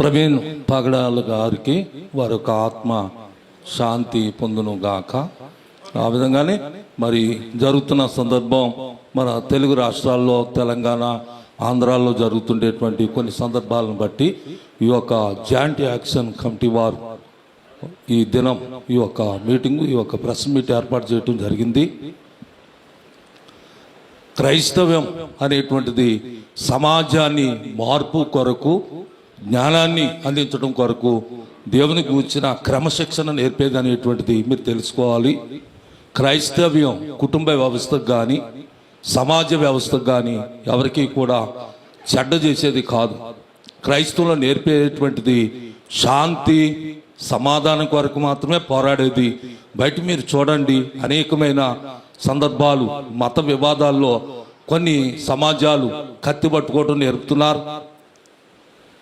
ప్రవీణ్ పగడాల గారికి వారి యొక్క ఆత్మ శాంతి పొందును గాక ఆ విధంగానే మరి జరుగుతున్న సందర్భం మన తెలుగు రాష్ట్రాల్లో తెలంగాణ ఆంధ్రాల్లో జరుగుతుండేటువంటి కొన్ని సందర్భాలను బట్టి ఈ యొక్క జాయింట్ యాక్షన్ కమిటీ వారు ఈ దినం ఈ యొక్క మీటింగ్ ఈ యొక్క ప్రెస్ మీట్ ఏర్పాటు చేయడం జరిగింది. క్రైస్తవ్యం అనేటువంటిది సమాజాన్ని మార్పు కొరకు జ్ఞానాన్ని అందించడం కొరకు దేవునికి వచ్చిన క్రమశిక్షణ నేర్పేది అనేటువంటిది మీరు తెలుసుకోవాలి. క్రైస్తవ్యం కుటుంబ వ్యవస్థకు కానీ సమాజ వ్యవస్థకు కానీ ఎవరికి కూడా చెడ్డ చేసేది కాదు. క్రైస్తవులు నేర్పేటువంటిది శాంతి సమాధానం కొరకు మాత్రమే పోరాడేది. బయట మీరు చూడండి అనేకమైన సందర్భాలు మత వివాదాల్లో కొన్ని సమాజాలు కత్తి పట్టుకోవడం నేర్పుతున్నారు.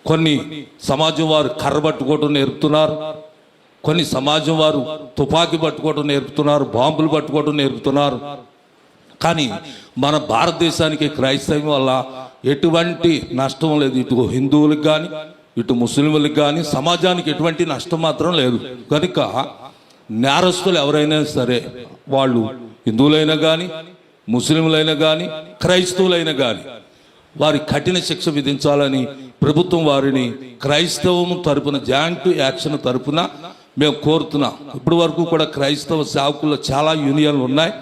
కొన్ని సమాజం వారు కర్ర పట్టుకోవడం నేర్పుతున్నారు. కొన్ని సమాజం వారు తుపాకీ పట్టుకోవటం నేర్పుతున్నారు బాంబులు పట్టుకోవటం నేర్పుతున్నారు. కానీ మన భారతదేశానికి క్రైస్తవం వల్ల ఎటువంటి నష్టం లేదు. ఇటు హిందువులకు కానీ ఇటు ముస్లింలకు కానీ సమాజానికి ఎటువంటి నష్టం మాత్రం లేదు. కనుక నేరస్తులు ఎవరైనా సరే వాళ్ళు హిందువులైనా కానీ ముస్లింలైనా కానీ క్రైస్తవులైనా కానీ వారి కఠిన శిక్ష విధించాలని ప్రభుత్వం వారిని క్రైస్తవం తరపున జాయింట్ యాక్షన్ తరపున మేము కోరుతున్నాం. ఇప్పటి వరకు కూడా క్రైస్తవ సేవకుల్లో చాలా యూనియన్లు ఉన్నాయి.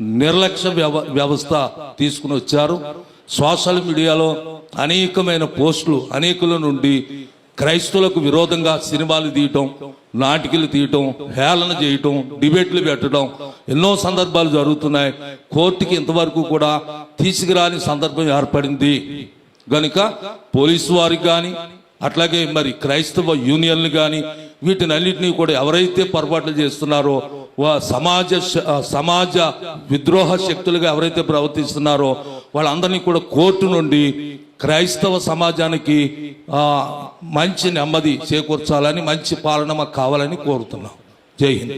నిర్లక్ష్య వ్యవ వ్యవస్థ తీసుకుని వచ్చారు. సోషల్ మీడియాలో అనేకమైన పోస్టులు అనేకుల నుండి క్రైస్తవులకు విరోధంగా సినిమాలు తీయటం నాటికలు తీయటం హేళన చేయటం డిబేట్లు పెట్టడం ఎన్నో సందర్భాలు జరుగుతున్నాయి. కోర్టుకి ఇంతవరకు కూడా తీసుకురాని సందర్భం ఏర్పడింది. గనుక పోలీసు వారికి కానీ అట్లాగే మరి క్రైస్తవ యూనియన్లు కానీ వీటిని అన్నింటినీ కూడా ఎవరైతే పొరపాట్లు చేస్తున్నారో వా సమాజ శ- సమాజ విద్రోహ శక్తులుగా ఎవరైతే ప్రవర్తిస్తున్నారో వాళ్ళందరినీ కూడా కోర్టు నుండి క్రైస్తవ సమాజానికి మంచి నెమ్మది చేకూర్చాలని మంచి పాలన మాకు కావాలని కోరుతున్నాం. జై హింద్.